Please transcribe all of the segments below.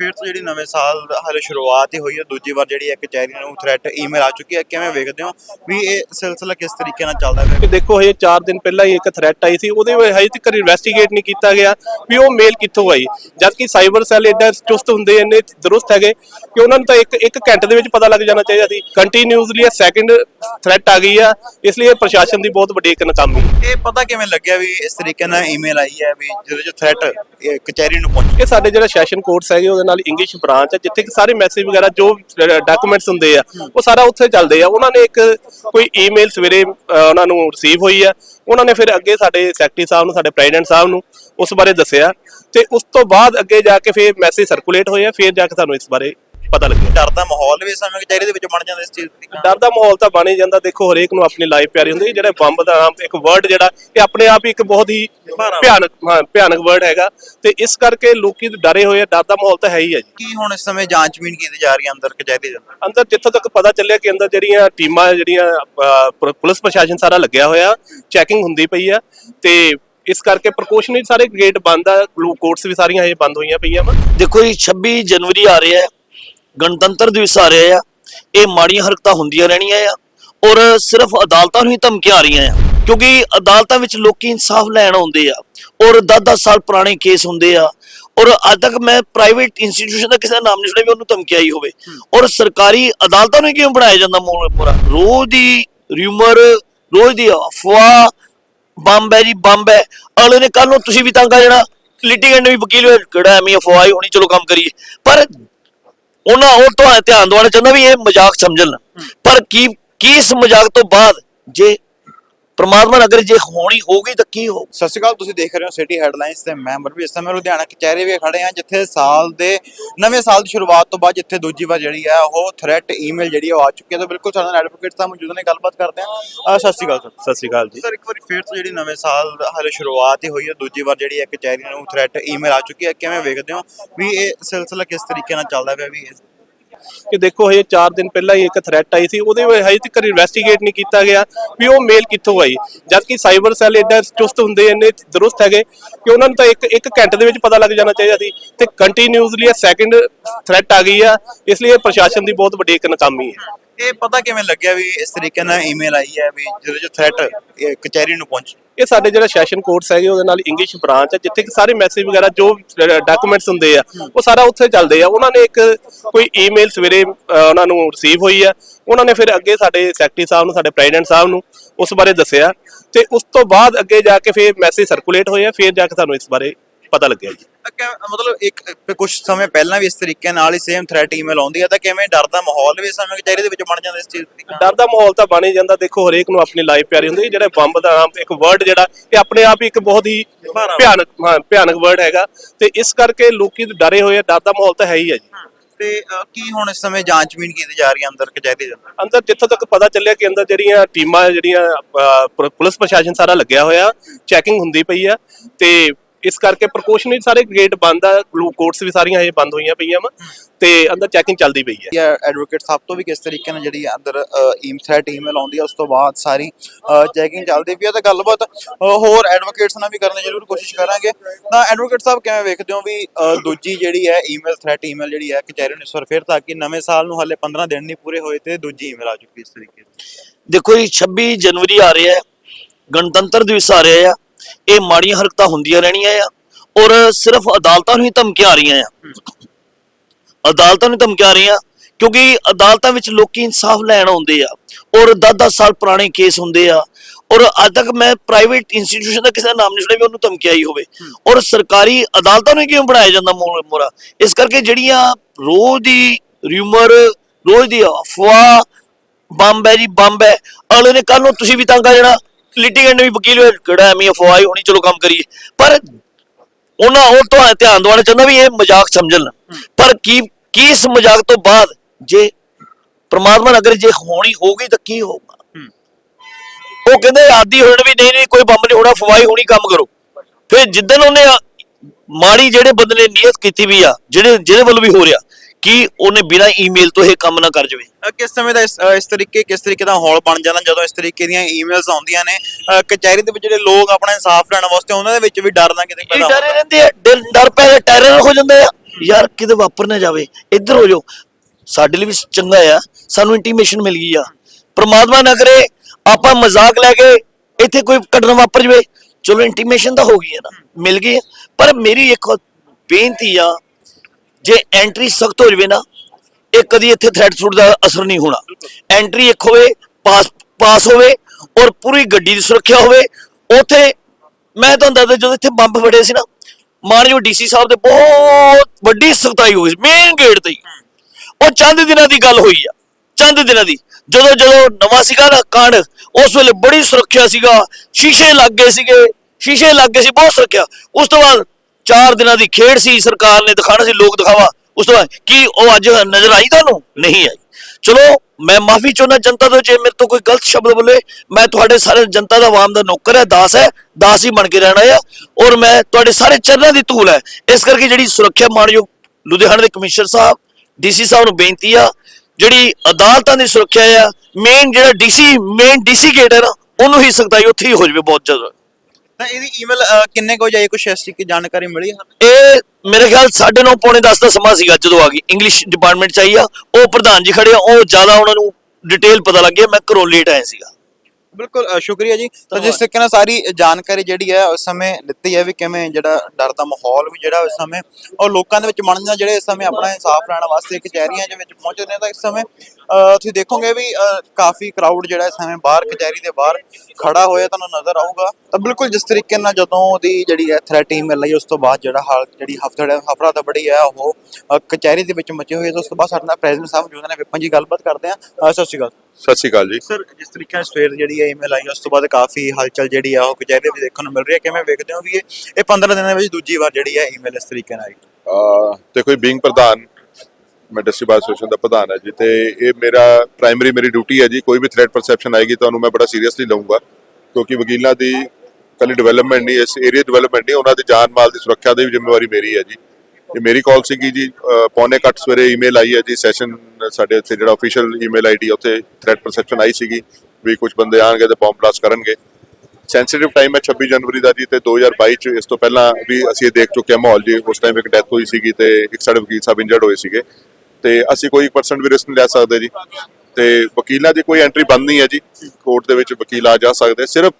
ਫਿਰ ਤੋਂ ਜਿਹੜੀ ਨਵੇਂ ਸਾਲ ਦਾ ਹਾਲੇ ਸ਼ੁਰੂਆਤ ਹੀ ਹੋਈ ਹੈ ਦੂਜੀ ਵਾਰ ਜਿਹੜੀ ਹੈ ਕਚਹਿਰੀ ਨੂੰ ਥ੍ਰੈਟ ਈਮੇਲ ਆ ਚੁੱਕੀ ਹੈ। ਕਿਵੇਂ ਵੇਖਦੇ ਹੋ ਵੀ ਇਹ ਸਿਲਸਿਲਾ ਕਿਸ ਤਰੀਕੇ ਨਾਲ ਚੱਲਦਾ ਹੈ ਕਿ ਦੇਖੋ ਇਹ 4 ਦਿਨ ਪਹਿਲਾਂ ਹੀ ਇੱਕ ਥ੍ਰੈਟ ਆਈ ਸੀ ਉਹਦੇ ਵਿੱਚ ਹਜੇ ਤੱਕ ਇਨਵੈਸਟੀਗੇਟ ਨਹੀਂ ਕੀਤਾ ਗਿਆ ਵੀ ਉਹ ਮੇਲ ਕਿੱਥੋਂ ਆਈ। ਜਦ ਕਿ ਸਾਈਬਰ ਸੈੱਲ ਐਡਾ ਚੁਸਤ ਹੁੰਦੇ ਇੰਨੇ ਦਰੁਸਤ ਹੈਗੇ ਕਿ ਉਹਨਾਂ ਨੂੰ ਤਾਂ ਇੱਕ ਇੱਕ ਘੰਟੇ ਦੇ ਵਿੱਚ ਪਤਾ ਲੱਗ ਜਾਣਾ ਚਾਹੀਦਾ ਸੀ। ਕੰਟੀਨਿਊਸਲੀ ਇਹ ਸੈਕੰਡ ਥ੍ਰੈਟ ਆ ਗਈ ਆ ਇਸ ਲਈ ਇਹ ਪ੍ਰਸ਼ਾਸਨ ਦੀ ਬਹੁਤ ਵੱਡੀ ਇੱਕ ਨਾਕਾਮੀ ਇਹ ਪਤਾ ਕਿਵੇਂ ਲੱਗਿਆ ਵੀ ਇਸ ਤਰੀਕੇ ਨਾਲ ਈਮੇਲ ਆਈ ਹੈ ਵੀ ਜਿਹਦੇ ਚ ਥ੍ਰੈਟ ਕਚਹਿਰੀ ਨੂੰ ਪਹੁੰਚੀ? ਇਹ ਸਾਡੇ ਜਿਹੜਾ ਸੈਸ਼ਨ ਕੋਰਸ ਹੈਗੇ ਉਹਦੇ ਨਾਲ ਇੰਗਲਿਸ਼ ਬ੍ਰਾਂਚ ਹੈ ਜਿੱਥੇ ਕਿ ਸਾਰੇ ਮੈਸੇਜ ਵਗੈਰਾ ਜੋ ਡਾਕੂਮੈਂਟਸ ਹੁੰਦੇ ਆ, ਉਹ ਸਾਰਾ ਉੱਥੇ ਚੱਲਦੇ ਆ। ਉਹਨਾਂ ਨੇ ਇੱਕ ਕੋਈ ਈਮੇਲ ਸਵੇਰੇ ਉਹਨਾਂ ਨੂੰ ਰਿਸੀਵ ਹੋਈ ਆ। ਉਹਨਾਂ ਨੇ ਫਿਰ ਅੱਗੇ ਸਾਡੇ ਸੈਕਟਰੀ ਸਾਹਿਬ ਨੂੰ, ਸਾਡੇ ਪ੍ਰੈਜ਼ੀਡੈਂਟ ਸਾਹਿਬ ਨੂੰ ਉਸ ਬਾਰੇ ਦੱਸਿਆ। ਤੇ ਉਸ ਤੋਂ ਬਾਅਦ ਅੱਗੇ ਜਾ ਕੇ ਫਿਰ ਮੈਸੇਜ ਸਰਕੂਲੇਟ ਹੋਇਆ ਫਿਰ ਜਾ ਕੇ ਸਾਨੂੰ ਇਸ ਬਾਰੇ ਪਤਾ ਲੱਗਿਆ। ਡਰ ਦਾ ਮਾਹੌਲ ਵੀ ਇਸ ਸਮੇਂ ਕਚਹਿਰੀ ਦੇ ਵਿੱਚ ਬਣ ਜਾਂਦਾ ਇਸ ਚੀਜ਼ ਦੀ। ਡਰ ਦਾ ਮਾਹੌਲ ਤਾਂ ਬਣ ਹੀ ਜਾਂਦਾ। ਦੇਖੋ ਹਰੇਕ ਨੂੰ ਆਪਣੀ ਲਾਈਫ ਪਿਆਰੀ ਹੁੰਦੀ ਹੈ। ਜਿਹੜਾ ਬੰਬ ਦਾ ਨਾਮ ਇੱਕ ਵਰਡ ਜਿਹੜਾ ਇਹ ਆਪਣੇ ਆਪ ਹੀ ਇੱਕ ਬਹੁਤ ਹੀ ਭਿਆਨਕ ਹਾਂ ਭਿਆਨਕ ਵਰਡ ਹੈਗਾ। ਤੇ ਇਸ ਕਰਕੇ ਲੋਕੀ ਡਰੇ ਹੋਏ ਆ। ਡਰ ਦਾ ਮਾਹੌਲ ਤਾਂ ਹੈ ਹੀ ਹੈ ਜੀ। ਕੀ ਹੁਣ ਇਸ ਸਮੇਂ ਜਾਂਚ ਮੀਨ ਕੀਤੀ ਜਾ ਰਹੀ ਹੈ ਅੰਦਰ ਕਚਹਿਰੀ ਦੇ? ਅੰਦਰ ਅੰਦਰ ਜਿੱਥੋਂ ਤੱਕ ਪਤਾ ਚੱਲਿਆ ਕਿ ਅੰਦਰ ਜਿਹੜੀਆਂ ਟੀਮਾਂ ਜਿਹੜੀਆਂ ਪੁਲਿਸ ਪ੍ਰਸ਼ਾਸਨ ਸਾਰਾ ਲੱਗਿਆ ਹੋਇਆ ਚੈਕਿੰਗ ਹੁੰਦੀ ਪਈ ਆ। ਤੇ ਇਸ ਕਰਕੇ ਪ੍ਰੀਕਾਸ਼ਨਰੀ ਸਾਰੇ ਗੇਟ ਬੰਦ ਆ। ਕੋਰਟਸ ਵੀ ਸਾਰੀਆਂ ਇਹ ਬੰਦ ਹੋਈਆਂ ਪਈਆਂ ਵਾ। ਦੇਖੋ ਜੀ 26 ਜਨਵਰੀ ਆ ਰਿਹਾ ਹੈ। ਗਣਤੰਤਰ ਦਿਵਸ ਆ ਰਿਹਾ ਆ ਇਹ ਮਾੜੀਆਂ ਹਰਕਤਾਂ ਹੁੰਦੀਆਂ ਰਹਿਣੀਆਂ ਆ ਔਰ ਸਿਰਫ ਅਦਾਲਤਾਂ ਨੂੰ ਹੀ ਧਮਕੀਆਂ ਆ ਰਹੀਆਂ ਆ ਕਿਉਂਕਿ ਅਦਾਲਤਾਂ ਵਿੱਚ ਲੋਕੀ ਇਨਸਾਫ ਲੈਣ ਆਉਂਦੇ ਆ ਔਰ 10-10 ਸਾਲ ਪੁਰਾਣੇ ਕੇਸ ਹੁੰਦੇ ਆ ਔਰ ਅੱਜ ਤੱਕ ਮੈਂ ਪ੍ਰਾਈਵੇਟ ਇੰਸਟੀਟਿਊਸ਼ਨ ਦਾ ਕਿਸੇ ਦਾ ਨਾਮ ਨਹੀਂ ਸੁਣਿਆ ਵੀ ਉਹਨੂੰ ਧਮਕੀ ਆਈ ਹੋਵੇ ਔਰ ਸਰਕਾਰੀ ਅਦਾਲਤਾਂ ਨੂੰ ਕਿਉਂ ਬਣਾਇਆ ਜਾਂਦਾ ਮੂਲ ਪੂਰਾ? ਰੋਜ਼ ਦੀ ਰਿਊਮਰ ਰੋਜ਼ ਦੀ ਅਫਵਾਹ ਬੰਬ ਹੈ ਜੀ ਬੰਬ ਹੈ। ਅਗਲੇ ਨੇ ਕੱਲ ਨੂੰ ਤੁਸੀਂ ਵੀ ਤੰਗ ਆ ਜਾਣਾ ਲਿਟੀਗੈਂਟ ਵੀ ਵਕੀਲ ਹੋਏ, ਕਿਹੜਾ ਐਵੇਂ ਅਫਵਾਹ ਹੀ ਹੋਣੀ ਚਲੋ ਕੰਮ ਕਰੀਏ। ਪਰ ਉਹਨਾਂ ਉਹ ਤੋਂ ਧਿਆਨ ਦਿਵਾਉਣਾ ਚਾਹੁੰਦਾ ਵੀ ਇਹ ਮਜ਼ਾਕ ਸਮਝਣ। ਪਰ ਕੀ ਕੀ ਇਸ ਮਜ਼ਾਕ ਤੋਂ ਬਾਅਦ ਜੇ ਪ੍ਰਮਾਤਮਾ ਅਗਰ ਜੇ ਹੋਣੀ ਹੋਗੀ ਤਾਂ ਕੀ ਹੋ ਸਤਿ ਸ਼੍ਰੀ ਅਕਾਲ ਤੁਸੀਂ ਦੇਖ ਰਹੇ ਹੋ ਸਿਟੀ ਹੈਡਲਾਈਨਸ ਤੇ ਮੈਂ ਮਰਵੀ ਇਸ ਸਮੇਂ ਲੁਧਿਆਣਾ ਕਚਹਿਰੀ ਵੀ ਖੜੇ ਆ ਜਿੱਥੇ ਸਾਲ ਦੇ ਨਵੇਂ ਸਾਲ ਦੀ ਸ਼ੁਰੂਆਤ ਤੋਂ ਬਾਅਦ ਜਿੱਥੇ ਦੂਜੀ ਵਾਰ ਜਿਹੜੀ ਹੈ ਉਹ ਥ੍ਰੈਟ ਈਮੇਲ ਜਿਹੜੀ ਉਹ ਆ ਚੁੱਕੀ ਹੈ ਤਾਂ ਬਿਲਕੁਲ ਸਾਡੇ ਨਾਲ ਐਡਵੋਕੇਟ ਸਾਹਿਬ ਮੌਜੂਦ ਨੇ ਗੱਲਬਾਤ ਕਰਦੇ ਆ। ਸਤਿ ਸ਼੍ਰੀ ਅਕਾਲ ਸਰ। ਸਤਿ ਸ਼੍ਰੀ ਅਕਾਲ ਜੀ। ਸਰ ਇੱਕ ਵਾਰੀ ਫਿਰ ਤੋਂ ਜਿਹੜੀ ਨਵੇਂ ਸਾਲ ਹਾਲੇ ਸ਼ੁਰੂਆਤ ਹੀ ਹੋਈ ਹੈ ਦੂਜੀ ਵਾਰ ਜਿਹੜੀ ਹੈ ਕਚਹਿਰੀ ਨੂੰ ਥ੍ਰੈਟ ਈਮੇਲ ਆ ਚੁੱਕੀ ਹੈ ਕਿਵੇਂ ਵੇਖਦੇ ਹੋ? ਵੀ ਇਹ ਸਿਲਸਿਲਾ ਕਿਸ ਤਰੀਕੇ ਨਾਲ ਚੱਲਦਾ ਪਿਆ ਵੀ ਕਿ ਦੇਖੋ ਇਹ 4 ਦਿਨ ਪਹਿਲਾਂ ਹੀ ਇੱਕ ਥ੍ਰੈਟ ਆਈ ਸੀ, ਉਹਦੇ ਹਜੇ ਤੱਕ ਇਨਵੈਸਟੀਗੇਟ ਨਹੀਂ ਕੀਤਾ ਗਿਆ ਵੀ ਉਹ ਮੇਲ ਕਿੱਥੋਂ ਆਈ। ਜਦ ਕਿ ਸਾਈਬਰ ਸੈੱਲ ਐਡਾ ਚੁਸਤ ਹੁੰਦੇ ਇੰਨੇ ਦਰੁਸਤ ਹੈਗੇ ਕਿ ਉਹਨਾਂ ਨੂੰ ਤਾਂ ਇੱਕ ਇੱਕ ਘੰਟੇ ਦੇ ਵਿੱਚ ਪਤਾ ਲੱਗ ਜਾਣਾ ਚਾਹੀਦਾ ਸੀ ਤੇ ਕੰਟੀਨਿਊਸਲੀ ਇਹ ਸੈਕੰਡ ਥ੍ਰੈਟ ਆ ਗਈ ਆ, ਇਸ ਲਈ ਇਹ ਪ੍ਰਸ਼ਾਸਨ ਦੀ ਬਹੁਤ ਵੱਡੀ ਇੱਕ ਨਾਕਾਮੀ ਹੈ। ਇਹ ਪਤਾ ਕਿਵੇਂ ਲੱਗਿਆ ਵੀ ਇਸ ਤਰੀਕੇ ਨਾਲ ਈਮੇਲ ਆਈ ਹੈ ਵੀ ਜਿਹਦੇ ਚ ਥ੍ਰੈਟ ਕਚਹਿਰੀ ਨੂੰ ਪਹੁੰਚੀ? ਇਹ ਸਾਡੇ ਜਿਹੜਾ ਸੈਸ਼ਨ ਕੋਰਸ ਹੈਗੇ, ਉਹਦੇ ਨਾਲ ਇੰਗਲਿਸ਼ ਬ੍ਰਾਂਚ ਹੈ, ਜਿੱਥੇ ਕਿ ਸਾਰੇ ਮੈਸੇਜ ਵਗੈਰਾ ਜੋ ਡਾਕੂਮੈਂਟਸ ਹੁੰਦੇ ਆ, ਉਹ ਸਾਰਾ ਉੱਥੇ ਚੱਲਦੇ ਆ। ਉਹਨਾਂ ਨੇ ਇੱਕ ਕੋਈ ਈਮੇਲ ਸਵੇਰੇ ਉਹਨਾਂ ਨੂੰ ਰਿਸੀਵ ਹੋਈ ਆ ਉਹਨਾਂ ਨੇ ਫਿਰ ਅੱਗੇ ਸਾਡੇ ਸੈਕਟਰੀ ਸਾਹਿਬ ਨੂੰ, ਸਾਡੇ ਪ੍ਰੈਜ਼ੀਡੈਂਟ ਸਾਹਿਬ ਨੂੰ ਉਸ ਬਾਰੇ ਦੱਸਿਆ ਤੇ ਉਸ ਤੋਂ ਬਾਅਦ ਅੱਗੇ ਜਾ ਕੇ ਫਿਰ ਮੈਸੇਜ ਸਰਕੂਲੇਟ ਹੋਇਆ ਫਿਰ ਜਾ ਕੇ ਸਾਨੂੰ ਇਸ ਬਾਰੇ ਪਤਾ ਲੱਗਿਆ ਜੀ। ਮਤਲਬ ਇੱਕ ਕੁਝ ਸਮੇਂ ਪਹਿਲਾਂ ਵੀ ਇਸ ਤਰੀਕੇ ਨਾਲ ਹੀ ਸੇਮ ਥ੍ਰੈਟ ਈਮੇਲ ਆਉਂਦੀ ਹੈ ਤਾਂ ਕਿਵੇਂ ਡਰ ਦਾ ਮਾਹੌਲ ਵੀ ਇਸ ਸਮੇਂ ਕਚਹਿਰੀ ਦੇ ਵਿੱਚ ਬਣ ਜਾਂਦਾ ਇਸ ਚੀਜ਼ ਦੀ? ਡਰ ਦਾ ਮਾਹੌਲ ਤਾਂ ਬਣ ਹੀ ਜਾਂਦਾ ਦੇਖੋ ਹਰੇਕ ਨੂੰ ਆਪਣੀ ਲਾਈਫ ਪਿਆਰੀ ਹੁੰਦੀ ਹੈ ਜਿਹੜਾ ਬੰਬ ਦਾ ਨਾਮ ਇੱਕ ਵਰਡ ਜਿਹੜਾ ਇਹ ਆਪਣੇ ਆਪ ਹੀ ਇੱਕ ਬਹੁਤ ਹੀ ਭਿਆਨਕ ਹਾਂ ਭਿਆਨਕ ਵਰਡ ਹੈਗਾ। ਤੇ ਇਸ ਕਰਕੇ ਲੋਕੀ ਡਰੇ ਹੋਏ ਆ ਡਰ ਦਾ ਮਾਹੌਲ ਤਾਂ ਹੈ ਹੀ ਹੈ ਜੀ। ਤੇ ਕੀ ਹੁਣ ਇਸ ਸਮੇਂ ਜਾਂਚ ਮੀਨ ਕੀਤੀ ਜਾ ਰਹੀ ਹੈ ਅੰਦਰ ਕਚਹਿਰੀ ਦੇ ਅੰਦਰ? ਅੰਦਰ ਜਿੱਥੋਂ ਤੱਕ ਪਤਾ ਚੱਲਿਆ ਕਿ ਅੰਦਰ ਜਿਹੜੀਆਂ ਟੀਮਾਂ ਜਿਹੜੀਆਂ ਪੁਲਿਸ ਪ੍ਰਸ਼ਾਸਨ ਸਾਰਾ ਲੱਗਿਆ ਹੋਇਆ ਚੈਕਿੰਗ ਹੁੰਦੀ ਪਈ ਆ ਤੇ ਇਸ ਕਰਕੇ ਪ੍ਰੀਕਾਸ਼ਨਰੀ ਸਾਰੇ ਗੇਟ ਬੰਦ ਆ ਕੋਰਟਸ ਵੀ ਸਾਰੀਆਂ ਇਹ ਬੰਦ ਹੋਈਆਂ ਪਈਆਂ ਵਾ ਤੇ ਅੰਦਰ ਚੈਕਿੰਗ ਚੱਲਦੀ ਪਈ ਹੈ। ਐਡਵੋਕੇਟ ਸਾਹਿਬ ਤੋਂ ਵੀ ਕਿਸ ਤਰੀਕੇ ਨਾਲ ਜਿਹੜੀ ਅੰਦਰ ਈਮ ਥ੍ਰੈਟ ਈਮੇਲ ਆਉਂਦੀ ਹੈ ਉਸ ਤੋਂ ਬਾਅਦ ਸਾਰੀ ਚੈਕਿੰਗ ਚੱਲਦੀ ਪਈ ਹੈ ਤਾਂ ਗੱਲਬਾਤ ਹੋਰ ਐਡਵੋਕੇਟਸ ਨਾਲ ਵੀ ਕਰਨ ਦੀ ਜ਼ਰੂਰ ਕੋਸ਼ਿਸ਼ ਕਰਾਂਗੇ। ਤਾਂ ਐਡਵੋਕੇਟ ਸਾਹਿਬ ਕਿਵੇਂ ਵੇਖਦੇ ਹੋ ਵੀ ਦੂਜੀ ਜਿਹੜੀ ਹੈ ਈਮੇਲ ਥ੍ਰੈਟ ਈਮੇਲ ਜਿਹੜੀ ਹੈ ਕਚਹਿਰੀ ਨੂੰ ਇਸ ਵਾਰ ਫਿਰ ਤਾਂ ਕਿ ਨਵੇਂ ਸਾਲ ਨੂੰ ਹਾਲੇ 15 ਦਿਨ ਨਹੀਂ ਪੂਰੇ ਹੋਏ ਤੇ ਦੂਜੀ ਈਮੇਲ ਆ ਚੁੱਕੀ ਇਸ ਤਰੀਕੇ ਦੀ। ਦੇਖੋ ਜੀ 26 ਜਨਵਰੀ ਆ ਰਿਹਾ ਹੈ ਗਣਤੰਤਰ ਦਿਵਸ ਆ ਰਿਹਾ ਆ ਇਹ ਮਾੜੀਆਂ ਹਰਕਤਾਂ ਹੁੰਦੀਆਂ ਰਹਿਣੀਆਂ ਆ ਔਰ ਸਿਰਫ ਅਦਾਲਤਾਂ ਨੂੰ ਹੀ ਧਮਕੀਆਂ ਆ ਰਹੀਆਂ ਆ। ਅਦਾਲਤਾਂ ਨੂੰ ਧਮਕੀਆਂ ਆ ਰਹੀਆਂ ਕਿਉਂਕਿ ਅਦਾਲਤਾਂ ਵਿੱਚ ਲੋਕੀ ਇਨਸਾਫ ਲੈਣ ਆਉਂਦੇ ਆ ਔਰ 10-10 ਸਾਲ ਪੁਰਾਣੇ ਕੇਸ ਹੁੰਦੇ ਆ ਔਰ ਅੱਜ ਤੱਕ ਮੈਂ ਪ੍ਰਾਈਵੇਟ ਇੰਸਟੀਟਿਊਸ਼ਨ ਦਾ ਕਿਸੇ ਦਾ ਨਾਮ ਨਹੀਂ ਸੁਣਿਆ ਵੀ ਉਹਨੂੰ ਧਮਕੀ ਆਈ ਹੋਵੇ। ਔਰ ਸਰਕਾਰੀ ਅਦਾਲਤਾਂ ਨੂੰ ਕਿਉਂ ਬਣਾਇਆ ਜਾਂਦਾ ਮੋਰਾ ਇਸ ਕਰਕੇ ਜਿਹੜੀਆਂ ਰੋਜ਼ ਦੀ ਰਿਊਮਰ ਰੋਜ਼ ਦੀ ਅਫਵਾਹ ਬੰਬ ਹੈ ਜੀ ਬੰਬ ਹੈ ਅਗਲੇ ਨੇ ਕੱਲ ਨੂੰ ਤੁਸੀਂ ਵੀ ਤੰਗ ਆ ਜਾਣਾ। ਲਿਟੀਗੈਂਟ ਵੀ ਵਕੀਲ ਹੋਏ, ਕਿਹੜਾ ਐਵੇਂ ਅਫਵਾਹ ਹੀ ਹੋਣੀ ਚਲੋ ਕੰਮ ਕਰੀਏ। ਪਰ ਉਹਨਾਂ ਉਹ ਤੋਂ ਧਿਆਨ ਦਿਵਾਉਣਾ ਚਾਹੁੰਦਾ ਵੀ ਇਹ ਮਜ਼ਾਕ ਸਮਝਣ। ਪਰ ਕੀ ਕੀ ਇਸ ਮਜ਼ਾਕ ਤੋਂ ਬਾਅਦ ਜੇ ਪ੍ਰਮਾਤਮਾ ਨੇ ਅਗਰ ਜੇ ਹੋਣੀ ਹੋਗੀ ਤਾਂ ਕੀ ਹੋਊਗਾ? ਉਹ ਕਹਿੰਦੇ ਆਦੀ ਹੋਣ ਵੀ ਨਹੀਂ ਨਹੀਂ ਕੋਈ ਬੰਬ ਨਹੀਂ ਹੋਣਾ ਫਵਾਈ ਹੋਣੀ ਕੰਮ ਕਰੋ। ਫਿਰ ਜਿੱਦਨ ਉਹਨੇ ਆ- ਮਾੜੀ ਜਿਹੜੇ ਬੰਦੇ ਨੇ ਨੀਅਤ ਕੀਤੀ ਵੀ ਆ ਜਿਹੜੇ ਜਿਹਦੇ ਵੱਲੋਂ ਵੀ ਹੋ ਰਿਹਾ ਕਿ ਉਹਨੇ ਬਿਨਾਂ ਈਮੇਲ ਤੋਂ ਇਹ ਕੰਮ ਨਾ ਕਰ ਜਾਵੇ। ਅ, ਕਿਸ ਸਮੇਂ ਦਾ ਇਸ ਅ, ਇਸ ਤਰੀਕੇ ਕਿਸ ਤਰੀਕੇ ਦਾ ਮਾਹੌਲ ਬਣ ਜਾਂਦਾ ਜਦੋਂ ਇਸ ਤਰੀਕੇ ਦੀਆਂ ਈਮੇਲਸ ਆਉਂਦੀਆਂ ਨੇ? ਅ, ਕਚਹਿਰੀ ਦੇ ਵਿੱਚ ਜਿਹੜੇ ਲੋਕ ਆਪਣਾ ਇਨਸਾਫ ਲੈਣ ਵਾਸਤੇ ਉਹਨਾਂ ਦੇ ਵਿੱਚ ਵੀ ਡਰ ਨਾ ਕਿਤੇ ਇਹ ਪੈਦਾ ਡਰੇ ਰਹਿੰਦੇ ਆ ਡਰ- ਡਰ ਪੈ ਟੈਰਰ ਹੋ ਜਾਂਦੇ ਆ। ਯਾਰ ਕਿਤੇ ਵਾਪਰ ਨਾ ਜਾਵੇ ਇੱਧਰ ਹੋ ਜਾਓ। ਸਾਡੇ ਲਈ ਵੀ ਚੰਗਾ ਆ ਸਾਨੂੰ ਇੰਟੀਮੇਸ਼ਨ ਮਿਲ ਗਈ ਆ। ਪ੍ਰਮਾਤਮਾ ਨਾ ਕਰੇ ਆਪਾਂ ਮਜ਼ਾਕ ਲੈ ਕੇ ਇੱਥੇ ਕੋਈ ਘਟਨਾ ਵਾਪਰ ਜਵੇ। ਚਲੋ ਇੰਟੀਮੇਸ਼ਨ ਤਾਂ ਹੋ ਗਈ ਹੈ ਨਾ ਮਿਲ ਗਈ। ਪਰ ਮੇਰੀ ਇੱਕ ਬੇਨਤੀ ਆ ਜੇ ਐਂਟਰੀ ਸਖਤ ਹੋ ਜਵੇ ਨਾ, ਇਹ ਕਦੀ ਇੱਥੇ ਥ੍ਰੈਡ ਸੂਟ ਦਾ ਅਸਰ ਨਹੀਂ ਹੋਣਾ। ਐਂਟਰੀ ਇੱਕ ਹੋਵੇ ਪਾਸ ਪਾਸ ਹੋਵੇ ਔਰ ਪੂਰੀ ਗੱਡੀ ਦੀ ਸੁਰੱਖਿਆ ਹੋਵੇ, ਉੱਥੇ ਮੈਂ ਤੁਹਾਨੂੰ ਦੱਸਦਾ, ਜਦੋਂ ਇੱਥੇ ਬੰਬ ਫੜੇ ਸੀ ਨਾ ਮਾਨਯੋ ਡੀਸੀ ਸਾਹਿਬ ਦੇ ਬਹੁਤ ਵੱਡੀ ਸਖਤਾਈ ਹੋਈ ਮੇਨ ਗੇਟ ਤੇ ਹੀ। ਉਹ ਚੰਦ ਦਿਨਾਂ ਦੀ ਗੱਲ ਹੋਈ ਆ, ਚੰਦ ਦਿਨਾਂ ਦੀ। ਜਦੋਂ ਜਦੋਂ ਨਵਾਂ ਸੀਗਾ ਨਾ ਕਾਂਡ, ਉਸ ਵੇਲੇ ਬੜੀ ਸੁਰੱਖਿਆ ਸੀਗਾ, ਸ਼ੀਸ਼ੇ ਲੱਗ ਗਏ ਸੀਗੇ, ਸ਼ੀਸ਼ੇ ਲੱਗ ਗਏ ਸੀ, ਬਹੁਤ ਸੁਰੱਖਿਆ। ਉਸ ਤੋਂ ਬਾਅਦ 4 ਦਿਨਾਂ ਦੀ ਖੇਡ ਸੀ, ਸਰਕਾਰ ਨੇ ਦਿਖਾਣਾ ਸੀ, ਲੋਕ ਦਿਖਾਵਾ। ਉਸ ਤੋਂ ਬਾਅਦ ਕੀ ਉਹ ਅੱਜ ਨਜ਼ਰ ਆਈ ਤੁਹਾਨੂੰ? ਨਹੀਂ ਆਈ। ਚਲੋ, ਮੈਂ ਮਾਫੀ ਚਾਹੁੰਦਾ ਜਨਤਾ ਤੋਂ, ਜੇ ਮੇਰੇ ਤੋਂ ਕੋਈ ਗਲਤ ਸ਼ਬਦ ਬੋਲੇ, ਮੈਂ ਤੁਹਾਡੇ ਸਾਰੇ ਜਨਤਾ ਦਾ ਆਵਾਮ ਦਾ ਨੌਕਰ ਹੈ, ਦਾਸ ਹੈ, ਦਾਸ ਹੀ ਬਣ ਕੇ ਰਹਿਣਾ ਆ ਔਰ ਮੈਂ ਤੁਹਾਡੇ ਸਾਰੇ ਚਰਨਾਂ ਦੀ ਧੂਲ ਹੈ। ਇਸ ਕਰਕੇ ਜਿਹੜੀ ਸੁਰੱਖਿਆ ਮਾਣਯੋਗ ਲੁਧਿਆਣਾ ਦੇ ਕਮਿਸ਼ਨਰ ਸਾਹਿਬ ਡੀਸੀ ਸਾਹਿਬ ਨੂੰ ਬੇਨਤੀ ਆ, ਜਿਹੜੀ ਅਦਾਲਤਾਂ ਦੀ ਸੁਰੱਖਿਆ ਆ ਮੇਨ ਜਿਹੜਾ ਡੀਸੀ ਮੇਨ ਡੀਸੀ ਗੇਟ ਹੈ ਨਾ, ਉਹਨੂੰ ਹੀ ਸਖਤਾਈ ਉੱਥੇ ਹੀ ਹੋ ਜਾਵੇ ਬਹੁਤ ਜ਼ਿਆਦਾ। ਤਾਂ ਇਹਦੀ ਈਮੇਲ ਕਿੰਨੇ ਕੋ ਜਾਈ ਕੁਛ ਐਸੀ ਕੀ ਜਾਣਕਾਰੀ ਮਿਲੀ ਇਹ ਮੇਰੇ ਖਿਆਲ 9:30 ਪੌਣੇ 10 ਦਾ ਸਮਾਂ ਸੀਗਾ ਜਦੋਂ ਆ ਗਈ। ਇੰਗਲਿਸ਼ ਡਿਪਾਰਟਮੈਂਟ ਚ ਆਈ ਆ। ਉਹ ਪ੍ਰਧਾਨ ਜੀ ਖੜੇ ਆ। ਉਹ ਜ਼ਿਆਦਾ ਉਹਨਾਂ ਨੂੰ ਡਿਟੇਲ ਪਤਾ ਲੱਗ ਗਿਆ। ਮੈਂ ਘਰੋਂ ਲੇਟ ਆਇਆ ਸੀਗਾ। ਬਿਲਕੁਲ ਅ, ਸ਼ੁਕਰੀਆ ਜੀ। ਤਾਂ ਜਿਸ ਤਰੀਕੇ ਨਾਲ ਸਾਰੀ ਜਾਣਕਾਰੀ ਜਿਹੜੀ ਹੈ ਉਸ ਸਮੇਂ ਦਿੱਤੀ ਹੈ ਵੀ ਕਿਵੇਂ ਜਿਹੜਾ ਡਰ ਦਾ ਮਾਹੌਲ ਵੀ ਜਿਹੜਾ ਉਸ ਸਮੇਂ ਉਹ ਲੋਕਾਂ ਦੇ ਵਿੱਚ ਬਣ ਜਾਂਦਾ ਜਿਹੜੇ ਇਸ ਸਮੇਂ ਆਪਣਾ ਇਨਸਾਫ ਲੈਣ ਵਾਸਤੇ ਕਚਹਿਰੀਆਂ ਦੇ ਵਿੱਚ ਪਹੁੰਚਦੇ ਨੇ ਤਾਂ ਇਸ ਸਮੇਂ ਤੁਸੀਂ ਦੇਖੋਗੇ ਵੀ ਕਾਫੀ ਕਰਾਊਡ ਜਿਹੜਾ ਇਸ ਸਮੇਂ ਬਾਹਰ ਕਚਹਿਰੀ ਦੇ ਬਾਹਰ ਖੜਾ ਹੋਇਆ ਤੁਹਾਨੂੰ ਨਜ਼ਰ ਆਊਗਾ। ਤਾਂ ਬਿਲਕੁਲ ਜਿਸ ਤਰੀਕੇ ਨਾਲ ਜਦੋਂ ਉਹਦੀ ਜਿਹੜੀ ਹੈ ਥ੍ਰੈਟ ਈਮੇਲ ਆਈ ਉਸ ਤੋਂ ਬਾਅਦ ਜਿਹੜਾ ਹਾਲ ਜਿਹੜੀ ਹਫੜਾ ਹਫੜਾ ਦਬੜੀ ਹੈ ਉਹ ਕਚਹਿਰੀ ਦੇ ਵਿੱਚ ਮਚੀ ਹੋਈ ਹੈ ਤਾਂ ਉਸ ਤੋਂ ਬਾਅਦ ਸਾਡੇ ਨਾਲ ਪ੍ਰੈਜ਼ੀਡੈਂਟ ਸਾਹਿਬ ਮੌਜੂਦ ਨੇ ਵਿਪਨ ਜੀ ਗੱਲਬਾਤ ਕਰਦੇ ਆ ਸਤਿ ਸ਼੍ਰੀ ਅਕਾਲ। ਸਤਿ ਸ਼੍ਰੀ ਅਕਾਲ ਜੀ। ਸਰ ਜਿਸ ਤਰੀਕੇ ਨਾਲ ਸਵੇਰ ਜਿਹੜੀ ਹੈ ਈਮੇਲ ਆਈ ਉਸ ਤੋਂ ਬਾਅਦ ਕਾਫੀ ਹਲਚਲ ਜਿਹੜੀ ਆ ਉਹ ਕਚਹਿਰੀ ਵਿੱਚ ਦੇਖਣ ਨੂੰ ਮਿਲ ਰਹੀ ਹੈ। ਕਿਵੇਂ ਵੇਖਦੇ ਹੋ ਵੀ ਇਹ ਇਹ 15 ਦਿਨਾਂ ਦੇ ਵਿੱਚ ਦੂਜੀ ਵਾਰ ਜਿਹੜੀ ਹੈ ਈਮੇਲ ਇਸ ਤਰੀਕੇ ਨਾਲ ਆਈ? ਕੋਈ ਬੀਇੰਗ ਪ੍ਰਧਾਨ ਮੈਂ ਡਿਸਟ੍ਰਿਕਟ ਬਾਰ ਐਸੋਸੀਏਸ਼ਨ ਦਾ ਪ੍ਰਧਾਨ ਹੈ ਜੀ, ਤੇ ਇਹ ਮੇਰਾ ਪ੍ਰਾਇਮਰੀ ਮੇਰੀ ਡਿਊਟੀ ਹੈ ਜੀ। ਕੋਈ ਵੀ ਥ੍ਰੈਟ ਪਰਸੈਪਸ਼ਨ ਆਏਗੀ ਤੁਹਾਨੂੰ ਮੈਂ ਬੜਾ ਸੀਰੀਅਸਲੀ ਲਵਾਂਗਾ ਕਿਉਂਕਿ ਵਕੀਲਾਂ ਦੀ ਕੱਲੀ ਡਿਵੈਲਪਮੈਂਟ ਨਹੀਂ, ਇਸ ਏਰੀਆ ਡਿਵੈਲਪਮੈਂਟ ਨਹੀਂ, ਉਹਨਾਂ ਦੀ ਜਾਨ ਮਾਲ ਦੀ ਸੁਰੱਖਿਆ ਦੀ ਵੀ ਜ਼ਿੰਮੇਵਾਰੀ ਮੇਰੀ ਹੈ ਜੀ। ਇਹ ਮੇਰੀ ਕਾਲ ਸੀਗੀ ਜੀ ਪੌਣੇ ਕੱਟ ਸਵੇਰੇ ਈਮੇਲ ਆਈ ਹੈ ਜੀ ਸੈਸ਼ਨ ਸਾਡੇ ਇੱਥੇ ਜਿਹੜਾ ਅਫੀਸ਼ੀਅਲ ਈਮੇਲ ਆਈਡੀ ਉੱਥੇ ਥ੍ਰੈਟ ਪਰਸੈਪਸ਼ਨ ਆਈ ਸੀਗੀ ਵੀ ਕੁਝ ਬੰਦੇ ਆਣਗੇ ਤੇ ਬੰਬ ਬਲਾਸਟ ਕਰਨਗੇ। ਸੈਂਸਿਟਿਵ ਟਾਈਮ ਹੈ 26 ਜਨਵਰੀ ਦਾ ਜੀ, ਤੇ 2022 ਚ ਇਸ ਤੋਂ ਪਹਿਲਾਂ ਵੀ ਅਸੀਂ ਇਹ ਦੇਖ ਚੁੱਕੇ ਹਾਂ ਮਾਹੌਲ ਜੀ। ਉਸ ਟਾਈਮ ਇੱਕ ਡੈਥ ਹੋਈ ਸੀਗੀ ਤੇ ਇੱਕ ਸਾਡੇ ਵਕੀਲ ਸਾਹਿਬ ਇੰਜਰਡ ਹੋਏ ਸੀਗੇ। ਤੇ ਅਸੀਂ ਕੋਈ ਪਰਸੈਂਟ ਵੀ ਰਿਸਕ ਨਹੀਂ ਲੈ ਸਕਦੇ ਜੀ। ਤੇ ਵਕੀਲਾਂ ਦੀ ਕੋਈ ਐਂਟਰੀ ਬੰਦ ਨਹੀਂ ਹੈ ਜੀ ਕੋਰਟ ਦੇ ਵਿੱਚ ਵਕੀਲ ਆ ਜਾ ਸਕਦੇ। ਸਿਰਫ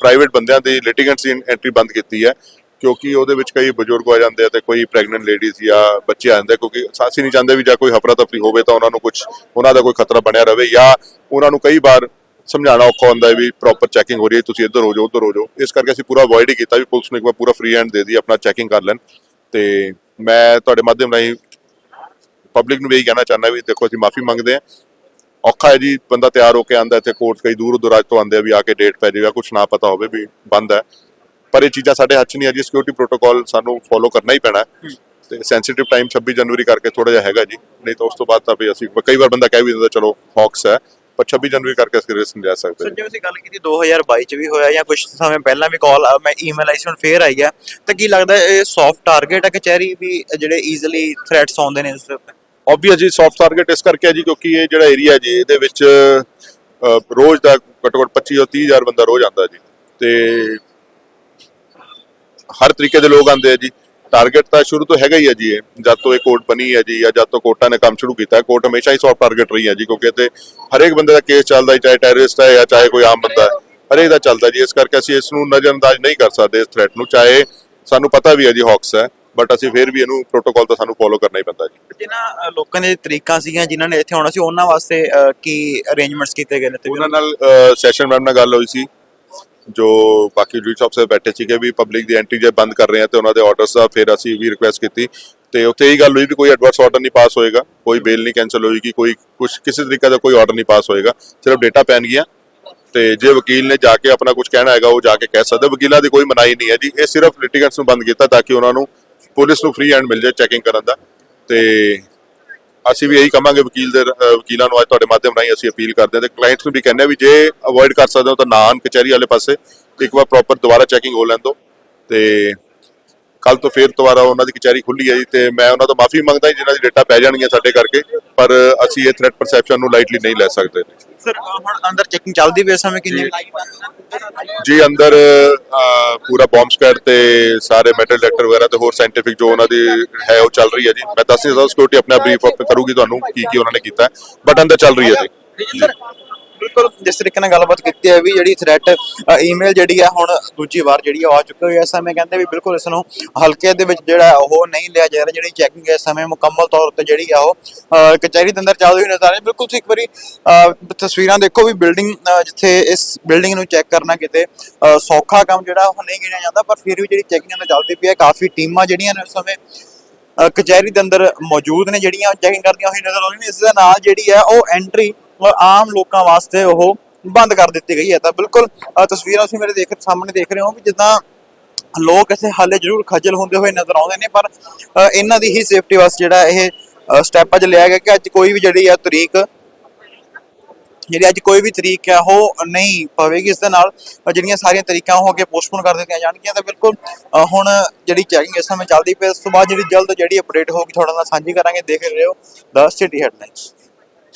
ਪ੍ਰਾਈਵੇਟ ਬੰਦਿਆਂ ਦੀ ਲਿਟੀਗੈਂਟਸ ਦੀ ਐਂਟਰੀ ਬੰਦ ਕੀਤੀ ਹੈ, ਕਿਉਂਕਿ ਉਹਦੇ ਵਿੱਚ ਕਈ ਬਜ਼ੁਰਗ ਆ ਜਾਂਦੇ ਆ ਤੇ ਕੋਈ ਪ੍ਰੈਗਨੈਂਟ ਲੇਡੀਜ਼ ਜਾਂ ਬੱਚੇ ਆ ਜਾਂਦੇ ਕਿਉਂਕਿ ਅਸੀਂ ਨਹੀਂ ਚਾਹੁੰਦੇ ਵੀ ਜਾਂ ਕੋਈ ਹਫਰਾ ਤਫਰੀ ਹੋਵੇ ਤਾਂ ਉਹਨਾਂ ਨੂੰ ਕੁਝ ਉਹਨਾਂ ਦਾ ਕੋਈ ਖਤਰਾ ਬਣਿਆ ਰਹੇ ਜਾਂ ਉਹਨਾਂ ਨੂੰ ਕਈ ਵਾਰ ਸਮਝਾਉਣਾ ਔਖਾ ਹੁੰਦਾ ਵੀ ਪ੍ਰੋਪਰ ਚੈਕਿੰਗ ਹੋ ਰਹੀ ਹੈ, ਤੁਸੀਂ ਇੱਧਰ ਹੋ ਜਾਓ, ਉੱਧਰ ਹੋ ਜਾਓ। ਇਸ ਕਰਕੇ ਅਸੀਂ ਪੂਰਾ ਅਵੋਇਡ ਹੀ ਕੀਤਾ ਵੀ ਪੁਲਿਸ ਨੂੰ ਇੱਕ ਵਾਰ ਪੂਰਾ ਫ੍ਰੀ ਹੈਂਡ ਦੇ ਦੀ ਆਪਣਾ ਚੈਕਿੰਗ ਕਰ ਲੈਣ। ਤੇ ਮੈਂ ਤੁਹਾਡੇ ਮਾਧਿਅਮ ਰਾਹੀਂ ਪਬਲਿਕ ਨੂੰ ਵੀ ਇਹੀ ਕਹਿਣਾ ਚਾਹੁੰਦਾ ਵੀ ਦੇਖੋ ਅਸੀਂ ਮਾਫੀ ਮੰਗਦੇ ਹਾਂ। ਔਖਾ ਹੈ ਜੀ, ਬੰਦਾ ਤਿਆਰ ਹੋ ਕੇ ਆਂਦਾ ਇੱਥੇ ਕੋਰਟ ਕਈ ਦੂਰ ਦੂਰਾਜ ਤੋਂ ਆਂਦੇ ਆ ਵੀ ਆ ਕੇ ਡੇਟ ਪੈ ਜਾਏਗਾ ਕੁਝ ਨਾ ਪਤਾ ਹੋਵੇ ਵੀ ਬੰਦ ਹੈ। ਪਰ ਇਹ ਚੀਜ਼ਾਂ ਸਾਡੇ ਹੱਥ 'ਚ ਨਹੀਂ ਹੈ ਜੀ ਸਿਕਿਉਰਿਟੀ ਪ੍ਰੋਟੋਕਾਲ ਸਾਨੂੰ ਫੋਲੋ ਕਰਨਾ ਹੀ ਪੈਣਾ ਤੇ ਸੈਂਸਿਟਿਵ ਟਾਈਮ 26 ਜਨਵਰੀ ਕਰਕੇ ਥੋੜਾ ਜਿਹਾ ਹੈਗਾ ਜੀ, ਨਹੀਂ ਤਾਂ ਉਸ ਤੋਂ ਬਾਅਦ ਤਾਂ ਵੀ ਅਸੀਂ ਕਈ ਵਾਰ ਬੰਦਾ ਕਹਿ ਵੀ ਦਿੰਦਾ, ਚਲੋ ਫੌਕਸ ਹੈ, ਪਰ 26 ਜਨਵਰੀ ਕਰਕੇ ਅਸੀਂ ਰਿਸਕ ਨਹੀਂ ਲੈ ਸਕਦੇ। ਸਰ ਜਿਵੇਂ ਤੁਸੀਂ ਗੱਲ ਕੀਤੀ 2022 ਚ ਵੀ ਹੋਇਆ ਜਾਂ ਕੁਝ ਸਮੇਂ ਪਹਿਲਾਂ ਵੀ ਕਾਲ ਮੈਂ ਈਮੇਲ ਆਈ ਸੀ, ਹੁਣ ਫੇਰ ਆਈ ਹੈ ਤਾਂ ਕੀ ਲੱਗਦਾ ਇਹ ਸੌਫਟ ਟਾਰਗੇਟ ਹੈ ਕਚਹਿਰੀ ਵੀ ਜਿਹੜੇ ਈਜ਼ੀਲੀ ਥ੍ਰੈਟਸ ਆਉਂਦੇ ਨੇ ਉਸ ਉੱਤੇ? ਆਬਵੀਅਸ ਜੀ ਸੌਫਟ ਟਾਰਗੇਟ ਇਸ ਕਰਕੇ ਹੈ ਜੀ ਕਿਉਂਕਿ ਇਹ ਜਿਹੜਾ ਏਰੀਆ ਜੀ, ਇਹਦੇ ਵਿੱਚ ਰੋਜ਼ ਦਾ ਘੱਟੋ ਘੱਟ 25 ਤੋਂ 30 ਹਜ਼ਾਰ ਬੰਦਾ ਰੋਜ਼ ਆਉਂਦਾ ਜੀ। ਤੇ ਹਰ ਤਰੀਕੇ ਦੇ ਲੋਕ ਆਉਂਦੇ ਆ ਜੀ। ਟਾਰਗੇਟ ਤਾਂ ਸ਼ੁਰੂ ਤੋਂ ਹੈਗਾ ਹੀ ਹੈ ਜੀ ਇਹ। ਜਦ ਤੋਂ ਇਹ ਕੋਰਟ ਬਣੀ ਹੈ ਜੀ ਜਾਂ ਜਦ ਤੋਂ ਕੋਰਟਾਂ ਨੇ ਕੰਮ ਸ਼ੁਰੂ ਕੀਤਾ ਕੋਰਟ ਹਮੇਸ਼ਾ ਹੀ ਸੌਫਟ ਟਾਰਗੇਟ ਰਹੀ ਹੈ ਜੀ, ਕਿਉਂਕਿ ਤੇ ਹਰੇਕ ਬੰਦੇ ਦਾ ਕੇਸ ਚੱਲਦਾ ਹੈ ਚਾਹੇ ਟੈਰਰਿਸਟ ਹੈ ਜਾਂ ਚਾਹੇ ਕੋਈ ਆਮ ਬੰਦਾ ਹੈ, ਹਰੇਕ ਦਾ ਚੱਲਦਾ ਜੀ। ਇਸ ਕਰਕੇ ਅਸੀਂ ਇਸ ਨੂੰ ਨਜ਼ਰਅੰਦਾਜ਼ ਨਹੀਂ ਕਰ ਸਕਦੇ, ਇਸ ਥ੍ਰੈਟ ਨੂੰ। ਚਾਹੇ ਸਾਨੂੰ ਪਤਾ ਵੀ ਹੈ ਜੀ ਹੌਕਸ ਹੈ ਬਟ ਅਸੀਂ ਫਿਰ ਵੀ ਇਹਨੂੰ ਪ੍ਰੋਟੋਕਾਲ ਤਾਂ ਸਾਨੂੰ ਫੋਲੋ ਕਰਨਾ ਹੀ ਪੈਂਦਾ ਜੀ। ਜਿਨ੍ਹਾਂ ਲੋਕਾਂ ਦੇ ਤਰੀਕਾਂ ਸੀਗੀਆਂ ਜਿਨ੍ਹਾਂ ਨੇ ਇੱਥੇ ਆਉਣਾ ਸੀ ਉਹਨਾਂ ਵਾਸਤੇ ਅ, ਕੀ ਅਰੇਂਜਮੈਂਟਸ ਕੀਤੇ ਗਏ ਨੇ ਤੇ ਉਹਨਾਂ ਨਾਲ ਸੈਸ਼ਨ ਮੈਮ ਨਾਲ ਗੱਲ ਹੋਈ ਸੀ ਜੋ ਬਾਕੀ ਡਿਊਟੀ ਅਫਸਰ ਬੈਠੇ ਸੀਗੇ ਵੀ ਪਬਲਿਕ ਦੀ ਐਂਟਰੀ ਜੇ ਬੰਦ ਕਰ ਰਹੇ ਆ ਤੇ ਉਹਨਾਂ ਦੇ ਆਰਡਰਸ ਦਾ ਫਿਰ ਅਸੀਂ ਵੀ ਰਿਕੁਐਸਟ ਕੀਤੀ। ਤੇ ਉੱਥੇ ਇਹ ਗੱਲ ਹੋਈ ਵੀ ਕੋਈ ਐਡਵਰਸ ਆਰਡਰ ਨਹੀਂ ਪਾਸ ਹੋਏਗਾ ਕੋਈ ਬੇਲ ਨਹੀਂ ਕੈਨਸਲ ਹੋਏਗੀ ਕੋਈ ਕੁਝ ਕਿਸੇ ਤਰੀਕੇ ਦਾ ਕੋਈ ਆਰਡਰ ਨਹੀਂ ਪਾਸ ਹੋਏਗਾ ਸਿਰਫ ਡੇਟਾ ਪੈਣਗੀਆਂ ਤੇ ਜੇ ਵਕੀਲ ਨੇ ਜਾ ਕੇ ਆਪਣਾ ਕੁਝ ਕਹਿਣਾ ਹੈਗਾ ਉਹ ਜਾ ਕੇ ਕਹਿ ਸਕਦਾ ਵਕੀਲਾਂ ਦੀ ਕੋਈ ਮਨਾਹੀ ਨਹੀਂ ਹੈ ਜੀ ਇਹ ਸਿਰਫ ਲਿਟੀਗੈਂਟਸ ਨੂੰ ਬੰਦ ਕੀਤਾ ਤਾਂ ਕਿ ਉਹਨਾਂ ਨੂੰ ਪੁਲਿਸ ਨੂੰ ਫ੍ਰੀ ਹੈਂਡ ਮਿਲ ਜਾਏ ਚੈਕਿੰਗ ਕਰਨ ਦਾ। ਤੇ ਅਸੀਂ ਵੀ ਇਹੀ ਕਹਾਂਗੇ ਵਕੀਲ ਦੇ ਵਕੀਲਾਂ ਨੂੰ ਅੱਜ ਤੁਹਾਡੇ ਮਾਧਿਅਮ ਰਾਹੀਂ ਅਸੀਂ ਅਪੀਲ ਕਰਦੇ ਹਾਂ ਤੇ ਕਲਾਇੰਟਸ ਨੂੰ ਵੀ ਕਹਿੰਦੇ ਆ ਵੀ ਜੇ ਅਵੋਇਡ ਕਰ ਸਕਦੇ ਹੋ ਤਾਂ ਨਾ ਆਉਣ ਕਚਹਿਰੀ ਵਾਲੇ ਪਾਸੇ ਇੱਕ ਵਾਰ ਪ੍ਰੋਪਰ ਦੁਬਾਰਾ ਚੈਕਿੰਗ ਹੋ ਲੈਣ ਦਿਓ ਤੇ ਕੱਲ ਤੋਂ ਫੇਰ ਦੁਬਾਰਾ ਉਹਨਾਂ ਦੀ ਕਚਹਿਰੀ ਖੁੱਲੀ ਹੈ ਜੀ ਤੇ ਮੈਂ ਉਹਨਾਂ ਤੋਂ ਮਾਫੀ ਮੰਗਦਾ ਜੀ ਜਿਨ੍ਹਾਂ ਦੀ ਡੇਟਾ ਪੈ ਜਾਣਗੀਆਂ ਸਾਡੇ ਕਰਕੇ, ਪਰ ਅਸੀਂ ਇਹ ਥ੍ਰੈਟ ਪਰਸੈਪਸ਼ਨ ਨੂੰ ਲਾਈਟਲੀ ਨਹੀਂ ਲੈ ਸਕਦੇ। ਸਰ ਹੁਣ ਅੰਦਰ ਚੈਕਿੰਗ ਚੱਲਦੀ ਪਈ ਇਸ ਸਮੇਂ ਕਿੰਨੀ ਜੀ ਅੰਦਰ ਅਹ, ਪੂਰਾ ਬੰਬ ਸਕੁਐਡ ਤੇ ਸਾਰੇ ਮੈਟਲ ਡਿਟੈਕਟਰ ਵਗੈਰਾ ਤੇ ਹੋਰ ਸਾਇੰਟੀਫਿਕ ਜੋ ਉਹਨਾਂ ਦੀ ਹੈ ਉਹ ਚੱਲ ਰਹੀ ਹੈ ਜੀ। ਮੈਂ ਦੱਸ ਨਹੀਂ ਸਕਦਾ ਸਿਕਿਉਰਿਟੀ ਆਪਣਾ ਬਰੀਫ ਆਪ ਕਰੂਗੀ ਤੁਹਾਨੂੰ ਕੀ ਕੀ ਉਹਨਾਂ ਨੇ ਕੀਤਾ ਬਟ ਅੰਦਰ ਚੱਲ ਰਹੀ ਹੈ ਜੀ। ਸਰ ਬਿਲਕੁਲ ਜਿਸ ਤਰੀਕੇ ਨਾਲ ਗੱਲਬਾਤ ਕੀਤੀ ਹੈ ਵੀ ਜਿਹੜੀ ਥ੍ਰੈਟ ਈਮੇਲ ਜਿਹੜੀ ਹੈ ਹੁਣ ਦੂਜੀ ਵਾਰ ਜਿਹੜੀ ਆ ਚੁੱਕੀ ਹੋਈ ਹੈ। ਇਸ ਸਮੇਂ ਕਹਿੰਦੇ ਵੀ ਬਿਲਕੁਲ ਇਸ ਨੂੰ ਹਲਕੇ ਦੇ ਵਿੱਚ ਜਿਹੜਾ ਉਹ ਨਹੀਂ ਲਿਆ ਜਾ ਰਿਹਾ। ਜਿਹੜੀ ਚੈਕਿੰਗ ਇਸ ਸਮੇਂ ਮੁਕੰਮਲ ਤੌਰ ਤੇ ਜਿਹੜੀ ਆ, ਉਹ ਕਚਹਿਰੀ ਦੇ ਅੰਦਰ ਚੱਲਦੀ ਹੋਈ ਨਜ਼ਰ ਆ ਰਹੀ ਬਿਲਕੁਲ ਤੁਸੀਂ ਇੱਕ ਵਾਰੀ ਤਸਵੀਰਾਂ ਦੇਖੋ ਵੀ ਬਿਲਡਿੰਗ ਜਿੱਥੇ ਇਸ ਬਿਲਡਿੰਗ ਨੂੰ ਚੈੱਕ ਕਰਨਾ ਕਿਤੇ ਸੌਖਾ ਕੰਮ ਜਿਹੜਾ ਉਹ ਨਹੀਂ ਗਿਣਿਆ ਜਾਂਦਾ, ਪਰ ਫਿਰ ਵੀ ਜਿਹੜੀ ਚੈਕਿੰਗ ਅੰਦਰ ਚੱਲਦੀ ਪਈ ਹੈ, ਕਾਫੀ ਟੀਮਾਂ ਜਿਹੜੀਆਂ ਨੇ ਇਸ ਸਮੇਂ ਕਚਹਿਰੀ ਦੇ ਅੰਦਰ ਮੌਜੂਦ ਨੇ, ਜਿਹੜੀਆਂ ਚੈਕਿੰਗ ਕਰਦੀਆਂ ਹੋਈ ਨਜ਼ਰ ਆਉਂਦੀਆਂ ਨੇ। ਇਸ ਦੇ ਨਾਲ ਜਿਹੜੀ ਹੈ ਉਹ ਐਂਟਰੀ ਆਮ ਲੋਕਾਂ ਵਾਸਤੇ ਉਹ ਬੰਦ ਕਰ ਦਿੱਤੀ ਗਈ ਹੈ। ਤਾਂ ਬਿਲਕੁਲ ਤਸਵੀਰਾਂ ਤੁਸੀਂ ਮੇਰੇ ਦੇਖ ਸਾਹਮਣੇ ਦੇਖ ਰਹੇ ਹੋ ਵੀ ਜਿੱਦਾਂ ਲੋਕ ਇੱਥੇ ਹਾਲੇ ਜ਼ਰੂਰ ਖੱਜਲ ਹੁੰਦੇ ਹੋਏ ਨਜ਼ਰ ਆਉਂਦੇ ਨੇ ਪਰ ਇਹਨਾਂ ਦੀ ਹੀ ਸੇਫਟੀ ਵਾਸਤੇ ਜਿਹੜਾ ਇਹ ਸਟੈਪ ਅੱਜ ਲਿਆ ਗਿਆ ਕਿ ਅੱਜ ਕੋਈ ਵੀ ਜਿਹੜੀ ਆ ਤਰੀਕ ਜਿਹੜੀ ਅੱਜ ਕੋਈ ਵੀ ਤਰੀਕ ਹੈ ਉਹ ਨਹੀਂ ਪਵੇਗੀ। ਇਸ ਦੇ ਨਾਲ ਜਿਹੜੀਆਂ ਸਾਰੀਆਂ ਤਰੀਕਾਂ ਉਹ ਅੱਗੇ ਪੋਸਟਪੋਨ ਕਰ ਦਿੱਤੀਆਂ ਜਾਣਗੀਆਂ। ਤਾਂ ਬਿਲਕੁਲ ਹੁਣ ਜਿਹੜੀ ਚੈਕਿੰਗ ਇਸ ਸਮੇਂ ਚੱਲਦੀ ਪਈ ਹੈ, ਤੋਂ ਬਾਅਦ ਜਿਹੜੀ ਜਲਦ ਜਿਹੜੀ ਅਪਡੇਟ ਹੋਊਗੀ ਤੁਹਾਡੇ ਨਾਲ ਸਾਂਝੀ ਕਰਾਂਗੇ। ਦੇਖ ਰਹੇ ਹੋ ਦ ਸਿਟੀ ਹੈਡਲਾਈਨਸ